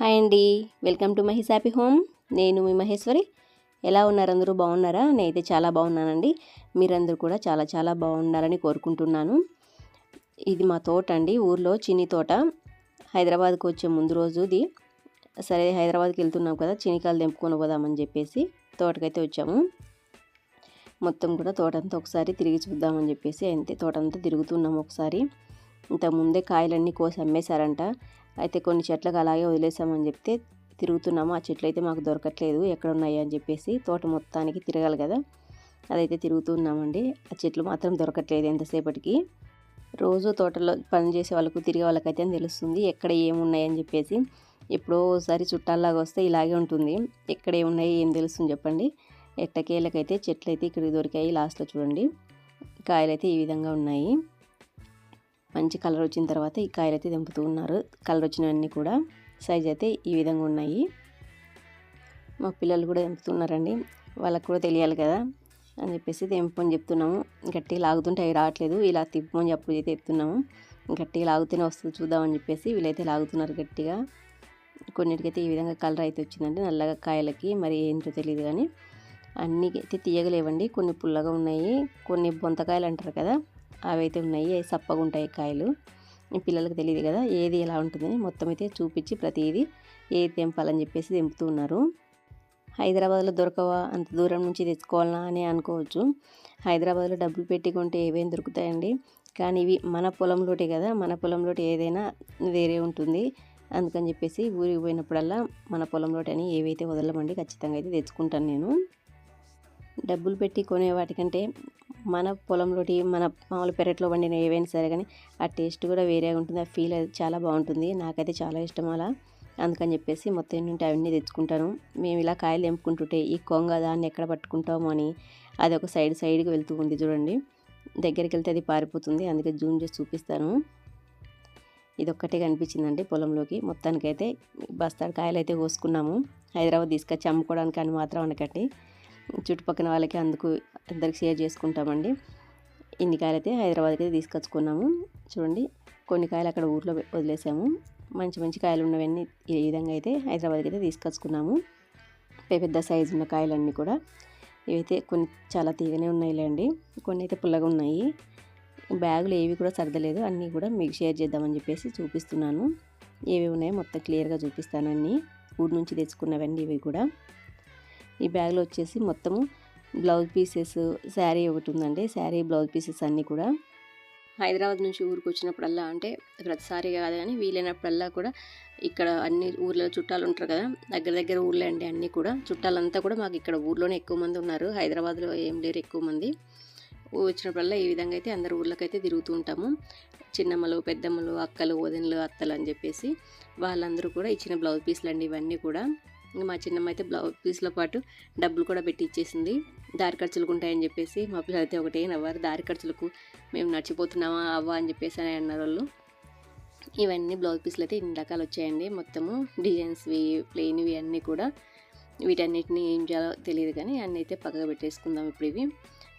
Hi అండి. Welcome to Mahesh happy home. నేను మీ మహేశ్వరి. ఎలా ఉన్నారు అందరూ? బాగున్నారా? నేనైతే చాలా బాగున్నానండి. మీరందరూ కూడా చాలా చాలా బాగున్నారని కోరుకుంటున్నాను. ఇది మా తోట అండి. ఊర్లో చిన్ని తోట. హైదరాబాద్కి వచ్చే ముందు రోజుది. సరే హైదరాబాద్కి వెళ్తున్నాం కదా చినికాయలు తెంపుకొని పోదామని చెప్పేసి తోటకైతే వచ్చాము. మొత్తం కూడా తోటంతా ఒకసారి తిరిగి చూద్దామని చెప్పేసి అంతే తోటంతా తిరుగుతున్నాము ఒకసారి. ఇంత ముందే కాయలన్నీ కోసి అమ్మేశారంట. అయితే కొన్ని చెట్లకు అలాగే వదిలేసామని చెప్తే తిరుగుతున్నాము. ఆ చెట్లు అయితే మాకు దొరకట్లేదు. ఎక్కడ ఉన్నాయి అని చెప్పేసి తోట మొత్తానికి తిరగాలి కదా. అదైతే తిరుగుతున్నామండి. ఆ చెట్లు మాత్రం దొరకట్లేదు ఎంతసేపటికి. రోజు తోటలో పని చేసే వాళ్ళకు తిరిగే వాళ్ళకైతే తెలుస్తుంది. ఎక్కడ ఏమున్నాయని చెప్పేసి. ఎప్పుడో ఒకసారి చుట్టాల్లాగా వస్తే ఇలాగే ఉంటుంది. ఎక్కడ ఏమున్నాయి ఏం తెలుస్తుంది చెప్పండి. ఎట్టకేళ్ళకైతే చెట్లు అయితే ఇక్కడికి దొరికాయి లాస్ట్లో చూడండి. కాయలు అయితే ఈ విధంగా ఉన్నాయి. మంచి కలర్ వచ్చిన తర్వాత ఈ కాయలు అయితే ఉన్నారు. కలర్ వచ్చినవన్నీ కూడా సైజ్ అయితే ఈ విధంగా ఉన్నాయి. మా పిల్లలు కూడా తెంపుతున్నారండి. వాళ్ళకు కూడా తెలియాలి కదా అని చెప్పేసి తెంపని చెప్తున్నాము. గట్టిగా లాగుతుంటే అవి రావట్లేదు. ఇలా తిప్పమని చెప్పు అయితే చెప్తున్నాము. గట్టిగా లాగుతూనే వస్తుంది చూద్దామని చెప్పేసి వీళ్ళైతే లాగుతున్నారు గట్టిగా. కొన్నిటికైతే ఈ విధంగా కలర్ అయితే వచ్చిందండి. నల్లగా కాయలకి మరి ఏంటో తెలియదు కానీ అన్నీ అయితే తీయగలేవండి కొన్ని పుల్లగా ఉన్నాయి. కొన్ని బొంతకాయలు అంటారు కదా. అవి అయితే ఉన్నాయి. అవి సప్పగా ఉంటాయి కాయలు. పిల్లలకు తెలియదు కదా ఏది ఎలా ఉంటుందని మొత్తం అయితే చూపించి ప్రతిదీ ఏది తెంపాలని చెప్పేసి తెంపుతూ ఉన్నారు హైదరాబాద్లో దొరకవా? అంత దూరం నుంచి తెచ్చుకోవాలా అని అనుకోవచ్చు. హైదరాబాద్లో డబ్బులు పెట్టి కొంటే ఏవేం దొరుకుతాయండి? కానీ ఇవి మన పొలంలోటే కదా మన పొలంలోటి ఏదైనా వేరే ఉంటుంది. అందుకని చెప్పేసి ఊరికి పోయినప్పుడల్లా మన పొలంలోటి అని ఏవైతే వదలమండి ఖచ్చితంగా అయితే తెచ్చుకుంటాను నేను. డబ్బులు పెట్టి కొనే వాటికంటే మన పొలంలోటి మన మామూలు పెరట్లో వండిన ఏవైనా సరే కానీ ఆ టేస్ట్ కూడా వేరేగా ఉంటుంది ఆ ఫీల్ అది చాలా బాగుంటుంది. నాకైతే చాలా ఇష్టం అలా. అందుకని చెప్పేసి మొత్తం నుండి అవన్నీ తెచ్చుకుంటాను. మేము ఇలా కాయలు తెంపుకుంటుంటే ఈ కొంగ దాన్ని ఎక్కడ పట్టుకుంటామో అని అది ఒక సైడ్ సైడ్కి వెళ్తూ ఉంది చూడండి. దగ్గరికి వెళ్తే అది పారిపోతుంది. అందుకే జూమ్ చేసి చూపిస్తాను. ఇది ఒక్కటే కనిపించిందండి పొలంలోకి. మొత్తానికైతే బస్తాడు కాయలు అయితే కోసుకున్నాము. హైదరాబాద్ తీసుకొచ్చి అమ్ముకోవడానికి అని మాత్రం అనకండి. చుట్టుపక్కల వాళ్ళకి అందుకు అందరికి షేర్ చేసుకుంటామండి. ఇన్ని కాయలు అయితే హైదరాబాద్కి అయితే తీసుకొచ్చుకున్నాము. చూడండి కొన్ని కాయలు అక్కడ ఊర్లో వదిలేసాము. మంచి మంచి కాయలు ఉన్నవన్నీ ఈ విధంగా అయితే హైదరాబాద్కి అయితే తీసుకొచ్చుకున్నాము. పెద్ద సైజు ఉన్న కాయలన్నీ కూడా. ఇవైతే కొన్ని చాలా తీగనే ఉన్నాయిలేండి. కొన్ని అయితే పుల్లగా ఉన్నాయి. బ్యాగులు ఏవి కూడా సర్దలేదు. అన్నీ కూడా మీకు షేర్ చేద్దామని చెప్పేసి చూపిస్తున్నాను. ఏవి ఉన్నాయో మొత్తం క్లియర్గా చూపిస్తాను అన్నీ. ఊరు నుంచి తెచ్చుకున్నవన్నీ ఇవి కూడా. ఈ బ్యాగ్లో వచ్చేసి మొత్తము బ్లౌజ్ పీసెస్ శారీ ఒకటి ఉందండి. శారీ బ్లౌజ్ పీసెస్ అన్నీ కూడా. హైదరాబాద్ నుంచి ఊరికి వచ్చినప్పుడల్లా అంటే ప్రతిసారి కాదు కానీ వీలైనప్పుడల్లా కూడా ఇక్కడ అన్ని ఊర్లో చుట్టాలు ఉంటారు కదా దగ్గర దగ్గర ఊర్లే అండి అన్నీ కూడా. చుట్టాలంతా కూడా మాకు ఇక్కడ ఊర్లోనే ఎక్కువ మంది ఉన్నారు. హైదరాబాద్లో ఏం లేరు ఎక్కువ మంది. వచ్చినప్పుడల్లా ఈ విధంగా అయితే అందరు ఊర్లకైతే తిరుగుతూ ఉంటాము. చిన్నమ్మలు పెద్దమ్మలు అక్కలు వదినలు అత్తలు అని చెప్పేసి వాళ్ళందరూ కూడా ఇచ్చిన బ్లౌజ్ పీస్లు అండి ఇవన్నీ కూడా. ఇంకా మా చిన్నమ్మ అయితే బ్లౌజ్ పీస్లో పాటు డబ్బులు కూడా పెట్టి ఇచ్చేసింది. దారి ఖర్చులకు ఉంటాయని చెప్పేసి మా పిల్లలు అయితే ఒకటే నవ్వారు. దారి ఖర్చులకు మేము నడిచిపోతున్నామా అవ్వా? అని చెప్పేసి అని అన్నారు వాళ్ళు. ఇవన్నీ బ్లౌజ్ పీస్లు అయితే ఇన్ని రకాలు వచ్చాయండి. మొత్తము డిజైన్స్వి ప్లెయిన్వి అన్నీ కూడా వీటన్నిటిని ఏం చేయాలో తెలియదు కానీ అన్నీ అయితే పక్కగా పెట్టేసుకుందాం ఇప్పుడు ఇవి.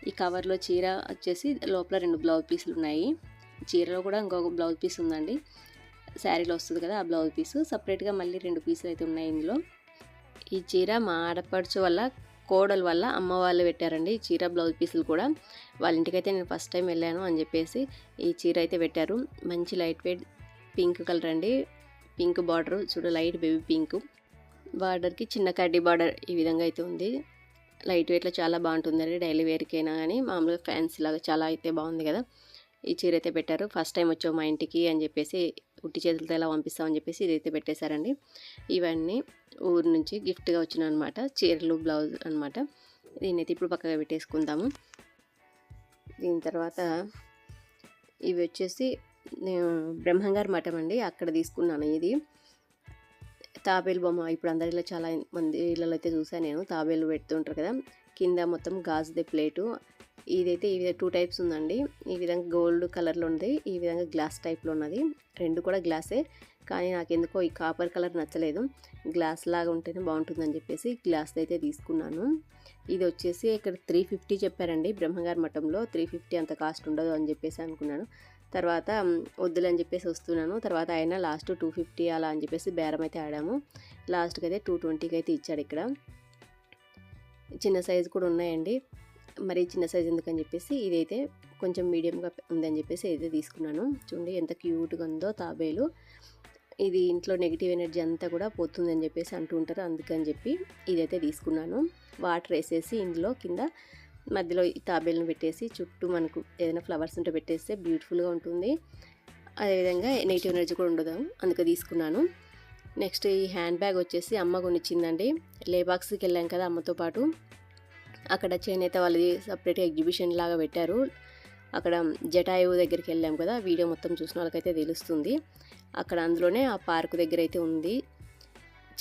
ఈ కవర్లో చీర వచ్చేసి లోపల రెండు బ్లౌజ్ పీసులు ఉన్నాయి. చీరలో కూడా ఇంకొక బ్లౌజ్ పీస్ ఉందండి. శారీలో వస్తుంది కదా ఆ బ్లౌజ్ పీసు. సపరేట్గా మళ్ళీ రెండు పీసులు అయితే ఉన్నాయి ఇందులో. ఈ చీర మా ఆడపడుచు వల్ల కోడల వల్ల అమ్మ వాళ్ళు పెట్టారండి. ఈ చీర బ్లౌజ్ పీసులు కూడా. వాళ్ళ ఇంటికైతే నేను ఫస్ట్ టైం వెళ్ళాను అని చెప్పేసి ఈ చీర అయితే పెట్టారు. మంచి లైట్ వెయిట్ పింక్ కలర్ అండి. పింక్ బార్డర్ చూడు లైట్ బేబీ పింక్ బార్డర్కి చిన్న కడ్డీ బార్డర్ ఈ విధంగా అయితే ఉంది. లైట్ వెయిట్లో చాలా బాగుంటుందండి. డైలీ వేర్కైనా కానీ మామూలుగా ఫ్యాన్సీ లాగా చాలా అయితే బాగుంది కదా. ఈ చీర అయితే పెట్టారు. ఫస్ట్ టైం వచ్చావు మా ఇంటికి అని చెప్పేసి ఉట్టి చేతులతో ఎలా పంపిస్తామని చెప్పేసి ఇదైతే పెట్టేశారండి. ఇవన్నీ ఊరు నుంచి గిఫ్ట్గా వచ్చిన అనమాట చీరలు బ్లౌజ్ అనమాట దీన్నైతే అయితే ఇప్పుడు పక్కగా పెట్టేసుకుందాము. దీని తర్వాత ఇవి వచ్చేసి నేను బ్రహ్మంగారి మఠం అండి. అక్కడ తీసుకున్నాను ఇది. తాబేలు బొమ్మ ఇప్పుడు అందరిలో చాలా మంది ఇళ్ళలో అయితే చూసాను నేను. తాబేలు పెడుతుంటారు కదా. కింద మొత్తం గాజుదే ప్లేటు. ఇదైతే ఈ విధంగా టూ టైప్స్ ఉందండి. ఈ విధంగా గోల్డ్ కలర్లో ఉంది ఈ విధంగా గ్లాస్ టైప్లో ఉన్నది. రెండు కూడా గ్లాసే కానీ నాకు ఎందుకో ఈ కాపర్ కలర్ నచ్చలేదు. గ్లాస్ లాగా ఉంటేనే బాగుంటుందని చెప్పేసి గ్లాస్ అయితే తీసుకున్నాను. ఇది వచ్చేసి ఇక్కడ త్రీ ఫిఫ్టీ చెప్పారండి. బ్రహ్మగారి మఠంలో త్రీ ఫిఫ్టీ అంత కాస్ట్ ఉండదు అని చెప్పేసి అనుకున్నాను. తర్వాత వద్దులని చెప్పేసి వస్తున్నాను. తర్వాత ఆయన లాస్ట్ టూ ఫిఫ్టీ అలా అని చెప్పేసి బేరం అయితే ఆడాము. లాస్ట్కి అయితే టూ ట్వంటీకి అయితే ఇచ్చాడు ఇక్కడ. చిన్న సైజు కూడా ఉన్నాయండి. మరి చిన్న సైజ్ ఎందుకని చెప్పేసి ఇదైతే కొంచెం మీడియంగా ఉందని చెప్పేసి అయితే తీసుకున్నాను. చూడండి ఎంత క్యూట్గా ఉందో తాబేలు. ఇది ఇంట్లో నెగిటివ్ ఎనర్జీ అంతా కూడా పోతుందని చెప్పేసి అంటూ ఉంటారు. అందుకని చెప్పి ఇదైతే తీసుకున్నాను. వాటర్ వేసేసి ఇందులో కింద మధ్యలో ఈ తాబేలను పెట్టేసి చుట్టూ మనకు ఏదైనా ఫ్లవర్స్ ఉంటే పెట్టేస్తే బ్యూటిఫుల్గా ఉంటుంది. అదేవిధంగా నెగిటివ్ ఎనర్జీ కూడా ఉండదు. అందుకే తీసుకున్నాను. నెక్స్ట్ ఈ హ్యాండ్ బ్యాగ్ వచ్చేసి అమ్మ కొనిచ్చిందండి. లేబాక్స్కి వెళ్ళాం కదా అమ్మతో పాటు. అక్కడ చేనేత వాళ్ళది సపరేట్ ఎగ్జిబిషన్ లాగా పెట్టారు. అక్కడ జటాయువు దగ్గరికి వెళ్ళాం కదా వీడియో మొత్తం చూసిన వాళ్ళకైతే తెలుస్తుంది. అక్కడ అందులోనే ఆ పార్క్ దగ్గర అయితే ఉంది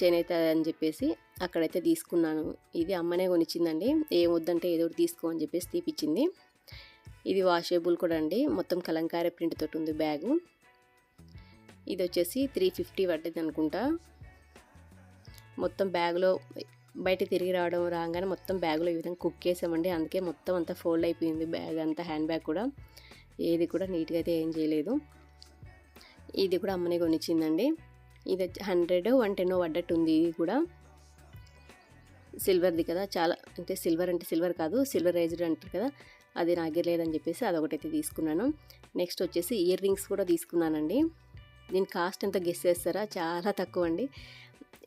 చేనేత అని చెప్పేసి అక్కడైతే తీసుకున్నాను. ఇది అమ్మనే కొనిచ్చిందండి. ఏం వద్దంటే ఏదో ఒకటి తీసుకో అని చెప్పేసి తీపిచ్చింది. ఇది వాషేబుల్ కూడా అండి. మొత్తం కలంకారీ ప్రింట్ తోటి ఉంది బ్యాగు. ఇది వచ్చేసి త్రీ ఫిఫ్టీ పడ్డది అనుకుంటా. మొత్తం బ్యాగ్లో బయట తిరిగి రావడం రాగానే మొత్తం బ్యాగ్లో ఈ విధంగా కుక్ చేసామండి. అందుకే మొత్తం అంతా ఫోల్డ్ అయిపోయింది బ్యాగ్ అంతా హ్యాండ్ బ్యాగ్ కూడా. ఏది కూడా నీట్గా అయితే ఏం చేయలేదు. ఇది కూడా అమ్మనే కొనిచ్చిందండి. ఇది హండ్రెడ్ వన్ టెన్ పడ్డట్టు ఉంది ఇది కూడా. సిల్వర్ది కదా చాలా అంటే సిల్వర్ అంటే సిల్వర్ కాదు సిల్వర్ రైజ్డ్ అంటారు కదా అది నాగిరలేదని చెప్పేసి అదొకటైతే తీసుకున్నాను. నెక్స్ట్ వచ్చేసి ఇయర్ రింగ్స్ కూడా తీసుకున్నానండి. దీని కాస్ట్ ఎంత గెస్ చేస్తారా? చాలా తక్కువ అండి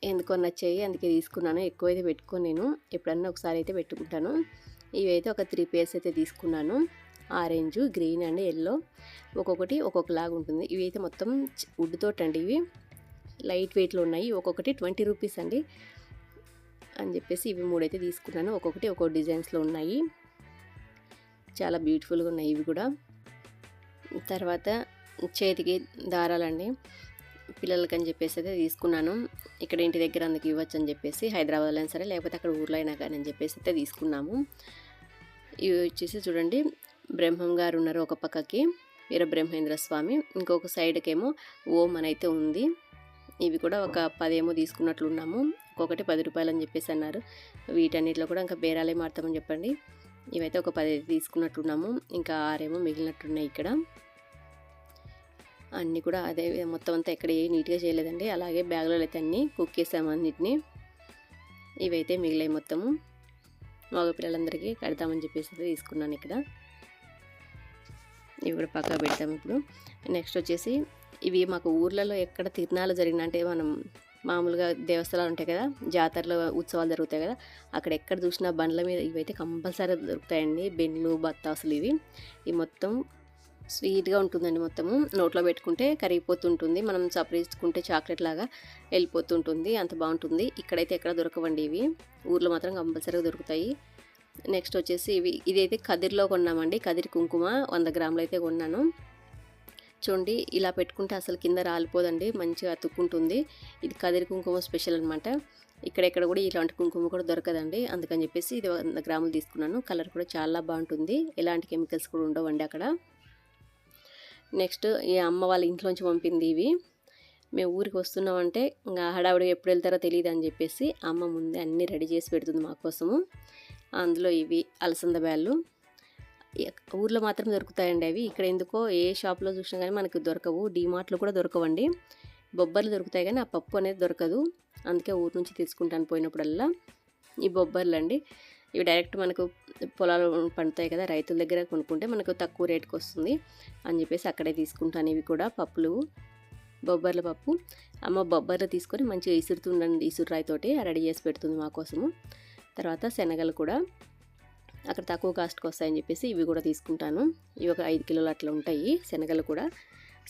ఎందుకో నచ్చాయి అందుకే తీసుకున్నాను. ఎక్కువ అయితే పెట్టుకోను నేను. ఎప్పుడన్నా ఒకసారి అయితే పెట్టుకుంటాను. ఇవైతే ఒక త్రీ పేర్స్ అయితే తీసుకున్నాను. Orange green and yellow. ఒక్కొక్కటి ఒక్కొక్కలాగా ఉంటుంది. ఇవి అయితే మొత్తం వుడ్ తోటండి అండి ఇవి. లైట్ వెయిట్లో ఉన్నాయి. ఒక్కొక్కటి ట్వంటీ రూపీస్ అండి. అని చెప్పేసి ఇవి మూడైతే తీసుకున్నాను. ఒక్కొక్కటి ఒక్కొక్క డిజైన్స్లో ఉన్నాయి. చాలా బ్యూటిఫుల్గా ఉన్నాయి ఇవి కూడా. తర్వాత చేతికి దారాలండి. పిల్లలకి అని చెప్పేసి అయితే తీసుకున్నాను. ఇక్కడ ఇంటి దగ్గర అందుకు ఇవ్వచ్చు అని చెప్పేసి హైదరాబాద్లో అయినా సరే లేకపోతే అక్కడ ఊర్లో అయినా కానీ అని చెప్పేసి అయితే తీసుకున్నాము. ఇవి వచ్చేసి చూడండి బ్రహ్మం గారు ఉన్నారు ఒక పక్కకి వీర బ్రహ్మేంద్ర స్వామి. ఇంకొక సైడ్కేమో ఓం అని అయితే ఉంది. ఇవి కూడా ఒక పదేమో తీసుకున్నట్లున్నాము ఒక్కొక్కటి పది రూపాయలు అని చెప్పేసి అన్నారు. వీటన్నిటిలో కూడా ఇంకా బేరాలే మారుతామని చెప్పండి. ఇవైతే ఒక పది తీసుకున్నట్లున్నాము ఇంకా ఆరేమో మిగిలినట్టున్నాయి ఇక్కడ. అన్నీ కూడా అదే మొత్తం అంతా ఎక్కడ ఏ నీట్గా చేయలేదండి. అలాగే బ్యాగ్లో అయితే అన్నీ కుక్ చేసాము అన్నిటిని. ఇవైతే మిగిలాయి మొత్తము. మగ పిల్లలందరికీ కడతామని చెప్పేసి తీసుకున్నాను ఇక్కడ. ఇవి కూడా పక్కా పెడతాం ఇప్పుడు. నెక్స్ట్ వచ్చేసి ఇవి మాకు ఊర్లలో ఎక్కడ తిరునాళ్ళు జరిగిన అంటే మనం మామూలుగా దేవస్థానాలు ఉంటాయి కదా జాతరలో ఉత్సవాలు జరుగుతాయి కదా అక్కడ ఎక్కడ చూసినా బండ్ల మీద ఇవైతే కంపల్సరీ దొరుకుతాయండి. బెన్నులు బత్తాసులు ఇవి. ఇవి మొత్తం స్వీట్గా ఉంటుందండి మొత్తము. నోట్లో పెట్టుకుంటే కరిగిపోతుంటుంది. మనం చప్పరించుకుంటే చాక్లెట్ లాగా వెళ్ళిపోతుంటుంది. అంత బాగుంటుంది. ఇక్కడైతే ఎక్కడ దొరకవండి ఇవి. ఊర్లో మాత్రం కంపల్సరీగా దొరుకుతాయి. నెక్స్ట్ వచ్చేసి ఇవి. ఇదైతే కదిరిలో కొన్నామండి. కదిరి కుంకుమ వంద గ్రాములు అయితే కొన్నాను. చూడండి ఇలా పెట్టుకుంటే అసలు కింద రాలిపోదండి. మంచిగా అతుక్కుంటుంది. ఇది కదిరి కుంకుమ స్పెషల్ అనమాట ఇక్కడెక్కడ కూడా ఇలాంటి కుంకుమ కూడా దొరకదండి. అందుకని చెప్పేసి ఇది వంద గ్రాములు తీసుకున్నాను. కలర్ కూడా చాలా బాగుంటుంది. ఎలాంటి కెమికల్స్ కూడా ఉండవండి అక్కడ. నెక్స్ట్ ఈ అమ్మ వాళ్ళ ఇంట్లోంచి పంపింది ఇవి. మేము ఊరికి వస్తున్నామంటే ఇంకా హడావుడిగా ఎప్పుడు వెళ్తారో తెలియదు అని చెప్పేసి అమ్మ ముందే అన్నీ రెడీ చేసి పెడుతుంది మా కోసము. అందులో ఇవి అలసంద బ్యాళ్ళు. ఊర్లో మాత్రం దొరుకుతాయండి అవి. ఇక్కడ ఎందుకో ఏ షాప్లో చూసినా కానీ మనకు దొరకవు. డీమార్ట్లో కూడా దొరకవండి. బొబ్బర్లు దొరుకుతాయి కానీ ఆ పప్పు అనేది దొరకదు. అందుకే ఊరు నుంచి తీసుకుంటాను పోయినప్పుడల్లా. ఈ బొబ్బర్లు అండి ఇవి డైరెక్ట్ మనకు పొలాలు పండుతాయి కదా రైతుల దగ్గర కొనుక్కుంటే మనకు తక్కువ రేట్కి వస్తుంది అని చెప్పేసి అక్కడే తీసుకుంటాను ఇవి కూడా పప్పులు బొబ్బర్ల పప్పు. అమ్మ బొబ్బర్లు తీసుకొని మంచిగా ఇసురుతుండండి ఇసురురాయితోటి రెడీ చేసి పెడుతుంది మా కోసము. తర్వాత శనగలు కూడా అక్కడ తక్కువ కాస్ట్కి వస్తాయని చెప్పేసి ఇవి కూడా తీసుకుంటాను. ఇవి ఒక ఐదు కిలోలు అట్లా ఉంటాయి శనగలు కూడా.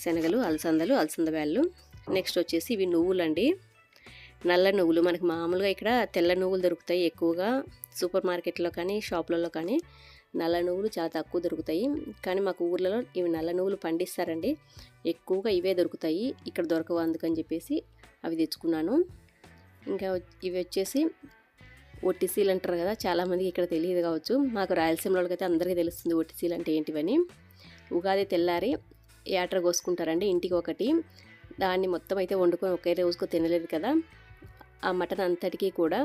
శనగలు అలసందలు అలసంద బ్యాళ్ళు నెక్స్ట్ వచ్చేసి ఇవి నువ్వులండి. నల్ల నువ్వులు. మనకి మామూలుగా ఇక్కడ తెల్ల నువ్వులు దొరుకుతాయి ఎక్కువగా సూపర్ మార్కెట్లో కానీ షాపులలో కానీ నల్ల నువ్వులు చాలా తక్కువ దొరుకుతాయి. కానీ మాకు ఊర్లలో ఇవి నల్ల నువ్వులు పండిస్తారండి. ఎక్కువగా ఇవే దొరుకుతాయి. ఇక్కడ దొరకవు అందుకని చెప్పేసి అవి తెచ్చుకున్నాను. ఇంకా ఇవి వచ్చేసి ఒట్టిసీలు అంటారు కదా చాలామందికి ఇక్కడ తెలియదు కావచ్చు. మాకు రాయలసీమలోకి అయితే అందరికీ తెలుస్తుంది ఒట్టిసీలు అంటే ఏంటివని. ఉగాది తెల్లారి యాట్ర కోసుకుంటారండి ఇంటికి ఒకటి. దాన్ని మొత్తం అయితే వండుకొని ఒకే రోజుకు తినలేదు కదా. ఆ మటన్ అంతటికీ కూడా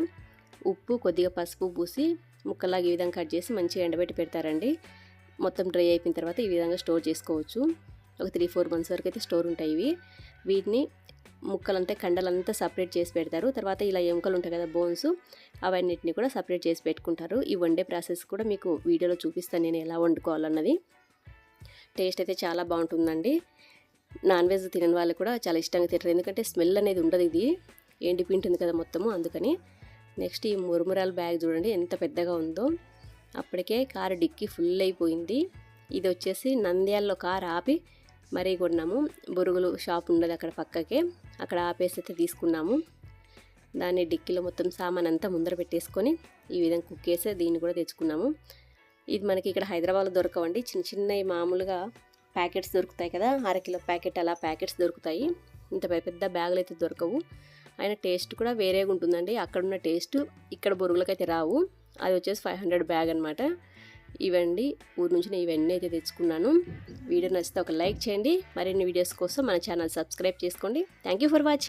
ఉప్పు కొద్దిగా పసుపు పూసి ముక్కలాగా ఈ విధంగా కట్ చేసి మంచిగా ఎండబెట్టి పెడతారండి. మొత్తం డ్రై అయిపోయిన తర్వాత ఈ విధంగా స్టోర్ చేసుకోవచ్చు. ఒక త్రీ ఫోర్ మంత్స్ వరకు అయితే స్టోర్ ఉంటాయి ఇవి. వీటిని ముక్కలంతా కండలంతా సపరేట్ చేసి పెడతారు. తర్వాత ఇలా ఎముకలు ఉంటాయి కదా బోన్స్ అవన్నిటిని కూడా సపరేట్ చేసి పెట్టుకుంటారు. ఈ వండే ప్రాసెస్ కూడా మీకు వీడియోలో చూపిస్తాను నేను ఎలా వండుకోవాలన్నది. టేస్ట్ అయితే చాలా బాగుంటుందండి. నాన్ వెజ్ తినని వాళ్ళు కూడా చాలా ఇష్టంగా తింటారు. ఎందుకంటే స్మెల్ అనేది ఉండదు ఇది. ఎండిపోయింటుంది కదా మొత్తము అందుకని నెక్స్ట్ ఈ మురుమురాల బ్యాగ్ చూడండి ఎంత పెద్దగా ఉందో. అప్పటికే కారు డిక్కీ ఫుల్ అయిపోయింది. ఇది వచ్చేసి నంద్యాలలో కారు ఆపి మరీ కొన్నాము. బొరుగులు షాప్ ఉండదు అక్కడ పక్కకే. అక్కడ ఆపేసి అయితే తీసుకున్నాము. దాన్ని డిక్కీలో మొత్తం సామాన్ అంతా ముందర పెట్టేసుకొని ఈ విధంగా కుక్ చేసి దీన్ని కూడా తెచ్చుకున్నాము. ఇది మనకి ఇక్కడ హైదరాబాద్లో దొరకవండి. చిన్న చిన్నవి మామూలుగా ప్యాకెట్స్ దొరుకుతాయి కదా అరకిలో ప్యాకెట్ అలా ప్యాకెట్స్ దొరుకుతాయి. ఇంత పెద్ద పెద్ద బ్యాగులు అయితే దొరకవు. ఆయన టేస్ట్ కూడా వేరేగా ఉంటుందండి. అక్కడున్న టేస్ట్ ఇక్కడ బొరుగులకైతే రావు. అది వచ్చేసి ఫైవ్ హండ్రెడ్ బ్యాగ్ అనమాట ఇవండి. ఊరు నుంచి నేను ఇవన్నీ అయితే తెచ్చుకున్నాను. వీడియో నచ్చితే ఒక లైక్ చేయండి. మరిన్ని వీడియోస్ కోసం మన ఛానల్ సబ్స్క్రైబ్ చేసుకోండి. Thank you for watching